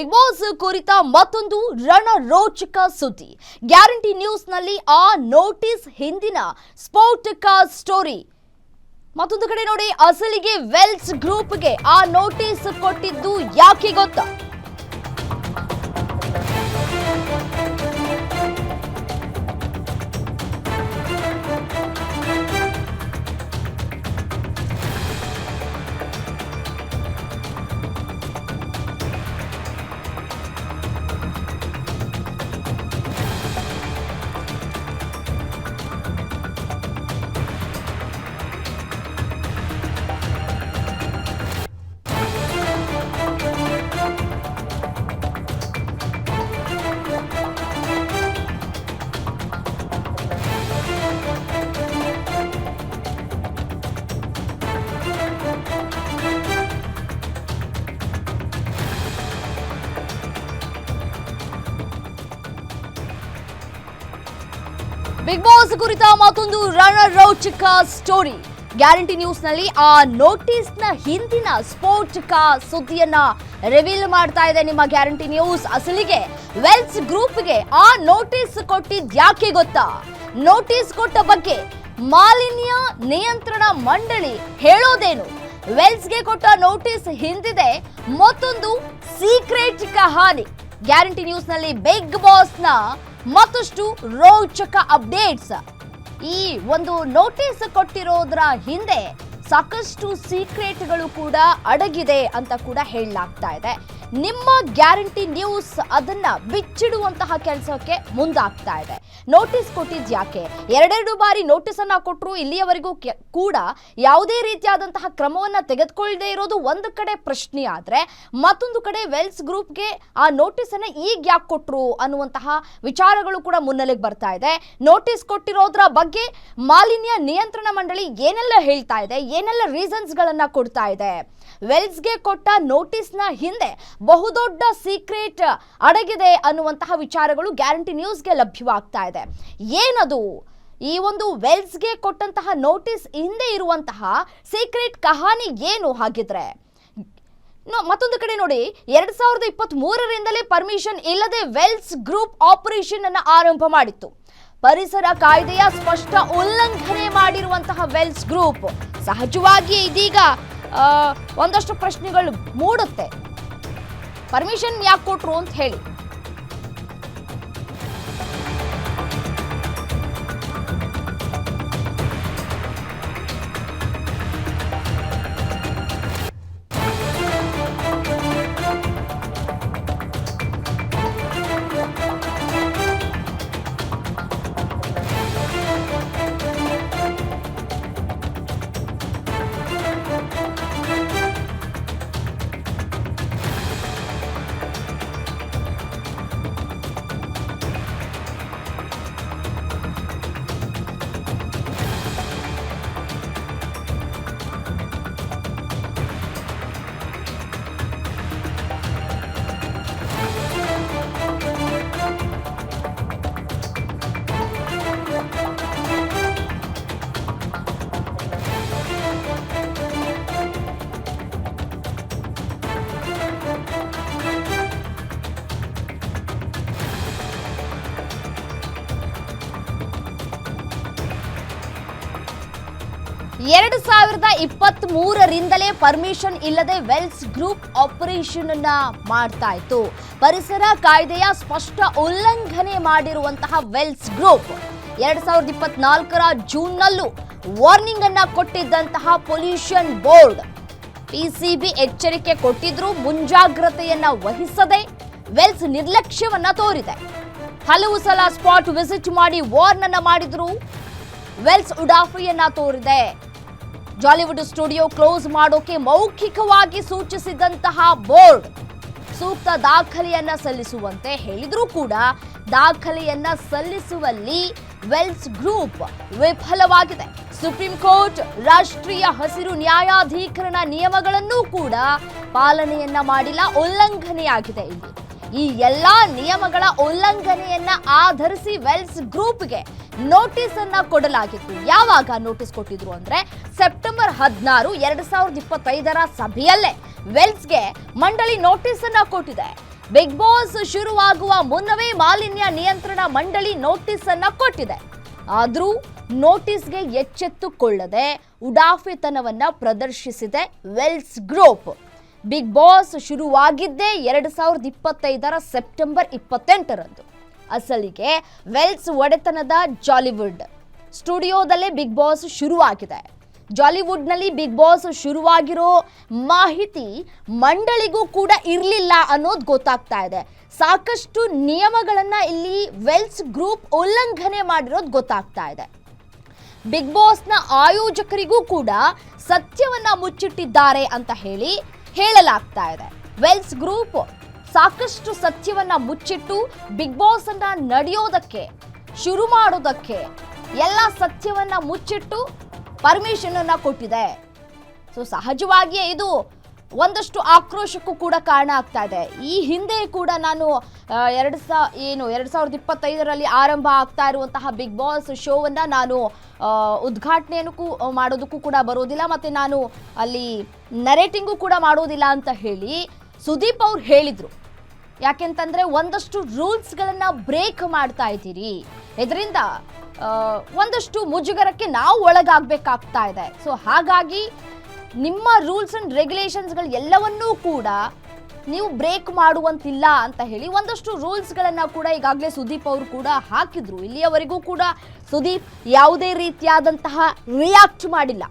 Big boss ಕುರಿತ ಮತ್ತೊಂದು ರಣರೋಚಕ ಸುದ್ದಿ. ಗ್ಯಾರಂಟಿ ನ್ಯೂಸ್ನಲ್ಲಿ ಆ ನೋಟಿಸ್ ಹಿಂದಿನ ಸ್ಫೋಟಕ ಸ್ಟೋರಿ. ಮತ್ತೊಂದು ಕಡೆ ನೋಡಿ, ಅಸಲಿಗೆ ವೆಲ್ಸ್ ಗ್ರೂಪ್ಗೆ ಆ ನೋಟಿಸ್ ಕೊಟ್ಟಿದ್ದು ಯಾಕೆ ಗೊತ್ತಾ? ಬಿಗ್ ಬಾಸ್ ಕುರಿತ ಮತ್ತೊಂದು ರಣರೋಚಕ ಸ್ಟೋರಿ ಗ್ಯಾರಂಟಿ ನ್ಯೂಸ್ನಲ್ಲಿ ಆ ನೋಟಿಸ್ನ ಹಿಂದಿನ ಸ್ಫೋಟಕ ಸುದ್ದಿಯನ್ನ ರಿವೀಲ್ ಮಾಡ್ತಾ ಇದೆ ನಿಮ್ಮ ಗ್ಯಾರಂಟಿ ನ್ಯೂಸ್. ಅಸಲಿಗೆ ವೆಲ್ಸ್ ಗ್ರೂಪ್ಗೆ ಆ ನೋಟಿಸ್ ಕೊಟ್ಟಿದ್ ಯಾಕೆ ಗೊತ್ತಾ? ನೋಟಿಸ್ ಕೊಟ್ಟ ಬಗ್ಗೆ ಮಾಲಿನ್ಯ ನಿಯಂತ್ರಣ ಮಂಡಳಿ ಹೇಳೋದೇನು? ವೆಲ್ಸ್ಗೆ ಕೊಟ್ಟ ನೋಟಿಸ್ ಹಿಂದಿದೆ, ಮತ್ತೊಂದು ಸೀಕ್ರೆಟ್ ಕಹಾನಿ. ಗ್ಯಾರಂಟಿ ನ್ಯೂಸ್ನಲ್ಲಿ ಬಿಗ್ ಬಾಸ್ನ ಮತ್ತಷ್ಟು ರೋಚಕ ಅಪ್ಡೇಟ್ಸ್. ಈ ಒಂದು ನೋಟಿಸ್ ಕೊಟ್ಟಿರೋದ್ರ ಹಿಂದೆ ಸಾಕಷ್ಟು ಸೀಕ್ರೆಟ್ಗಳು ಕೂಡ ಅಡಗಿದೆ ಅಂತ ಕೂಡ ಹೇಳಲಾಗ್ತಾ ಇದೆ. ನಿಮ್ಮ ಗ್ಯಾರಂಟಿ ನ್ಯೂಸ್ ಅದನ್ನ ಬಿಚ್ಚಿಡುವಂತಹ ಕೆಲಸಕ್ಕೆ ಮುಂದಾಗ್ತಾ ಇದೆ. ನೋಟಿಸ್ ಕೊಟ್ಟಿದ್ ಯಾಕೆ? ಎರಡೆರಡು ಬಾರಿ ನೋಟಿಸ್ ಅನ್ನ ಕೊಟ್ಟರು ಇಲ್ಲಿಯವರೆಗೂ ಕೂಡ ಯಾವುದೇ ರೀತಿಯಾದಂತಹ ಕ್ರಮವನ್ನ ತೆಗೆದುಕೊಳ್ಳದೆ ಇರೋದು ಒಂದು ಕಡೆ ಪ್ರಶ್ನೆ ಆದ್ರೆ, ಮತ್ತೊಂದು ಕಡೆ ವೆಲ್ಸ್ ಗ್ರೂಪ್ಗೆ ಆ ನೋಟಿಸ್ ಅನ್ನ ಈಗ ಯಾಕೆ ಕೊಟ್ಟರು ಅನ್ನುವಂತಹ ವಿಚಾರಗಳು ಕೂಡ ಮುನ್ನೆಲೆಗೆ ಬರ್ತಾ ಇದೆ. ನೋಟಿಸ್ ಕೊಟ್ಟಿರೋದ್ರ ಬಗ್ಗೆ ಮಾಲಿನ್ಯ ನಿಯಂತ್ರಣ ಮಂಡಳಿ ಏನೆಲ್ಲ ಹೇಳ್ತಾ ಇದೆ, ಏನೆಲ್ಲ ರೀಸನ್ಸ್ ಗಳನ್ನ ಕೊಡ್ತಾ ಇದೆ? ವೆಲ್ಸ್ಗೆ ಕೊಟ್ಟ ನೋಟಿಸ್ನ ಹಿಂದೆ ಬಹುದೊಡ್ಡ ಸೀಕ್ರೆಟ್ ಅಡಗಿದೆ ಅನ್ನುವಂತಹ ವಿಚಾರಗಳು ಗ್ಯಾರಂಟಿ ನ್ಯೂಸ್ಗೆ ಲಭ್ಯವಾಗ್ತಾ ಇದೆ. ಏನದು? ಈ ಒಂದು ವೆಲ್ಸ್ಗೆ ಕೊಟ್ಟಂತಹ ನೋಟಿಸ್ ಹಿಂದೆ ಇರುವಂತಹ ಸೀಕ್ರೆಟ್ ಕಹಾನಿ ಏನು ಹಾಗಿದ್ರೆ? ಮತ್ತೊಂದು ಕಡೆ ನೋಡಿ, ಎರಡ್ ಸಾವಿರದ ಇಪ್ಪತ್ತ್ ಮೂರರಿಂದಲೇ ಪರ್ಮಿಷನ್ ಇಲ್ಲದೆ ವೆಲ್ಸ್ ಗ್ರೂಪ್ ಆಪರೇಷನ್ ಅನ್ನು ಆರಂಭ ಮಾಡಿತ್ತು. ಪರಿಸರ ಕಾಯ್ದೆಯ ಸ್ಪಷ್ಟ ಉಲ್ಲಂಘನೆ ಮಾಡಿರುವಂತಹ ವೆಲ್ಸ್ ಗ್ರೂಪ್. ಸಹಜವಾಗಿಯೇ ಇದೀಗ ಒಂದಷ್ಟು ಪ್ರಶ್ನೆಗಳು ಮೂಡುತ್ತೆ. ಪರ್ಮಿಷನ್ ಯಾಕೆ ಕೊಟ್ರು ಅಂತ ಹೇಳಿ. ಎರಡು ಸಾವಿರದ ಇಪ್ಪತ್ತ್ ಮೂರರಿಂದಲೇ ಪರ್ಮಿಷನ್ ಇಲ್ಲದೆ ವೆಲ್ಸ್ ಗ್ರೂಪ್ ಆಪರೇಷನ್ ಅನ್ನ ಮಾಡ್ತಾ ಇತ್ತು ಪರಿಸರ ಕಾಯ್ದೆಯ ಸ್ಪಷ್ಟ ಉಲ್ಲಂಘನೆ ಮಾಡಿರುವಂತಹ ವೆಲ್ಸ್ ಗ್ರೂಪ್ ಎರಡ್ ಸಾವಿರದ ಇಪ್ಪತ್ನಾಲ್ಕರ ಜೂನ್ನಲ್ಲೂ ವಾರ್ನಿಂಗ್ ಅನ್ನ ಕೊಟ್ಟಿದ್ದಂತಹ ಪೊಲ್ಯೂಷನ್ ಬೋರ್ಡ್. ಪಿಸಿಬಿ ಎಚ್ಚರಿಕೆ ಕೊಟ್ಟಿದ್ರು ಮುಂಜಾಗ್ರತೆಯನ್ನ ವಹಿಸದೆ ವೆಲ್ಸ್ ನಿರ್ಲಕ್ಷ್ಯವನ್ನ ತೋರಿದೆ. ಹಲವು ಸಲ ಸ್ಪಾಟ್ ವಿಸಿಟ್ ಮಾಡಿ ವಾರ್ನ್ ಅನ್ನ ಮಾಡಿದ್ರು ವೆಲ್ಸ್ ಉಡಾಫೆಯನ್ನ ತೋರಿದೆ. ಜಾಲಿವುಡ್ ಸ್ಟುಡಿಯೋ ಕ್ಲೋಸ್ ಮಾಡೋಕೆ ಮೌಖಿಕವಾಗಿ ಸೂಚಿಸಿದಂತಹ ಬೋರ್ಡ್ ಸೂಕ್ತ ದಾಖಲೆಯನ್ನ ಸಲ್ಲಿಸುವಂತೆ ಹೇಳಿದರೂ ಕೂಡ ದಾಖಲೆಯನ್ನ ಸಲ್ಲಿಸುವಲ್ಲಿ ವೆಲ್ಸ್ ಗ್ರೂಪ್ ವಿಫಲವಾಗಿದೆ. ಸುಪ್ರೀಂ ಕೋರ್ಟ್ ರಾಷ್ಟ್ರೀಯ ಹಸಿರು ನ್ಯಾಯಾಧೀಕರಣ ನಿಯಮಗಳನ್ನೂ ಕೂಡ ಪಾಲನೆಯನ್ನ ಮಾಡಿಲ್ಲ, ಉಲ್ಲಂಘನೆಯಾಗಿದೆ ಇಲ್ಲಿ. ಈ ಎಲ್ಲಾ ನಿಯಮಗಳ ಉಲ್ಲಂಘನೆಯನ್ನ ಆಧರಿಸಿ ವೆಲ್ಸ್ ಗ್ರೂಪ್ಗೆ ನೋಟಿಸ್ ಅನ್ನ ಕೊಡಲಾಗಿತ್ತು. ಯಾವಾಗ ನೋಟಿಸ್ ಕೊಟ್ಟಿದ್ರು ಅಂದ್ರೆ ಸೆಪ್ಟೆಂಬರ್ ಹದಿನಾರು ಎರಡ್ ಸಾವಿರದ ಇಪ್ಪತ್ತೈದರ ಸಭೆಯಲ್ಲೇ ವೆಲ್ಸ್ಗೆ ಮಂಡಳಿ ನೋಟಿಸ್ ಅನ್ನ ಕೊಟ್ಟಿದೆ. ಬಿಗ್ ಬಾಸ್ ಶುರುವಾಗುವ ಮುನ್ನವೇ ಮಾಲಿನ್ಯ ನಿಯಂತ್ರಣ ಮಂಡಳಿ ನೋಟಿಸ್ ಅನ್ನ ಕೊಟ್ಟಿದೆ. ಆದರೂ ನೋಟಿಸ್ಗೆ ಎಚ್ಚೆತ್ತುಕೊಳ್ಳದೆ ಉಡಾಫಿತನವನ್ನ ಪ್ರದರ್ಶಿಸಿದೆ ವೆಲ್ಸ್ ಗ್ರೂಪ್. ಬಿಗ್ ಬಾಸ್ ಶುರುವಾಗಿದ್ದೇ ಎರಡು ಸಾವಿರದ ಇಪ್ಪತ್ತೈದರ ಸೆಪ್ಟೆಂಬರ್ ಇಪ್ಪತ್ತೆಂಟರಂದು. ಅಸಲಿಗೆ ವೆಲ್ಸ್ ಒಡೆತನದ ಜಾಲಿವುಡ್. ಸ್ಟುಡಿಯೋದಲ್ಲೇ ಬಿಗ್ ಬಾಸ್ ಶುರುವಾಗಿದೆ. ಜಾಲಿವುಡ್ನಲ್ಲಿ ಬಿಗ್ ಬಾಸ್ ಶುರುವಾಗಿರೋ ಮಾಹಿತಿ ಮಂಡಳಿಗೂ ಕೂಡ ಇರಲಿಲ್ಲ ಅನ್ನೋದು ಗೊತ್ತಾಗ್ತಾ ಇದೆ. ಸಾಕಷ್ಟು ನಿಯಮಗಳನ್ನು ಇಲ್ಲಿ ವೆಲ್ಸ್ ಗ್ರೂಪ್ ಉಲ್ಲಂಘನೆ ಮಾಡಿರೋದು ಗೊತ್ತಾಗ್ತಾ ಇದೆ. ಬಿಗ್ ಬಾಸ್ನ ಆಯೋಜಕರಿಗೂ ಕೂಡ ಸತ್ಯವನ್ನ ಮುಚ್ಚಿಟ್ಟಿದ್ದಾರೆ ಅಂತ ಹೇಳಿ ಹೇಳಲಾಗ್ತಾ ಇದೆ. ವೆಲ್ಸ್ ಗ್ರೂಪ್ ಸಾಕಷ್ಟು ಸತ್ಯವನ್ನ ಮುಚ್ಚಿಟ್ಟು ಬಿಗ್ ಬಾಸ್ ಅನ್ನ ನಡೆಯೋದಕ್ಕೆ, ಶುರು ಮಾಡೋದಕ್ಕೆ ಎಲ್ಲ ಸತ್ಯವನ್ನ ಮುಚ್ಚಿಟ್ಟು ಪರ್ಮಿಷನ್ ಅನ್ನ ಕೊಟ್ಟಿದೆ. ಸೊ ಸಹಜವಾಗಿಯೇ ಇದು ಒಂದಷ್ಟು ಆಕ್ರೋಶಕ್ಕೂ ಕೂಡ ಕಾರಣ ಆಗ್ತಾ ಇದೆ. ಈ ಹಿಂದೆ ಕೂಡ ನಾನು ಎರಡು ಸಾ, ಏನು, ಎರಡು ಸಾವಿರದ ಇಪ್ಪತ್ತೈದರಲ್ಲಿ ಆರಂಭ ಆಗ್ತಾ ಇರುವಂತಹ ಬಿಗ್ ಬಾಸ್ ಶೋವನ್ನು ನಾನು ಉದ್ಘಾಟನೆಯನ್ನು ಮಾಡೋದಕ್ಕೂ ಕೂಡ ಬರೋದಿಲ್ಲ ಮತ್ತು ನಾನು ಅಲ್ಲಿ ನರೇಟಿಂಗು ಕೂಡ ಮಾಡೋದಿಲ್ಲ ಅಂತ ಹೇಳಿ ಸುದೀಪ್ ಅವ್ರು ಹೇಳಿದ್ರು. ಯಾಕೆಂತಂದ್ರೆ ಒಂದಷ್ಟು ರೂಲ್ಸ್ಗಳನ್ನ ಬ್ರೇಕ್ ಮಾಡ್ತಾ ಇದ್ದೀರಿ. ಇದರಿಂದ ಒಂದಷ್ಟು ಮುಜುಗರಕ್ಕೆ ನಾವು ಒಳಗಾಗಬೇಕಾಗ್ತಾ ಇದೆ. ಸೊ, ಹಾಗಾಗಿ ನಿಮ್ಮ ರೂಲ್ಸ್ ಅಂಡ್ ರೆಗ್ಯುಲೇಷನ್ಸ್ಗಳು ಎಲ್ಲವನ್ನೂ ಕೂಡ ನೀವು ಬ್ರೇಕ್ ಮಾಡುವಂತಿಲ್ಲ ಅಂತ ಹೇಳಿ ಒಂದಷ್ಟು ರೂಲ್ಸ್ಗಳನ್ನು ಕೂಡ ಈಗಾಗಲೇ ಸುದೀಪ್ ಅವರು ಕೂಡ ಹಾಕಿದ್ರು. ಇಲ್ಲಿಯವರೆಗೂ ಕೂಡ ಸುದೀಪ್ ಯಾವುದೇ ರೀತಿಯಾದಂತಹ ರಿಯಾಕ್ಟ್ ಮಾಡಿಲ್ಲ.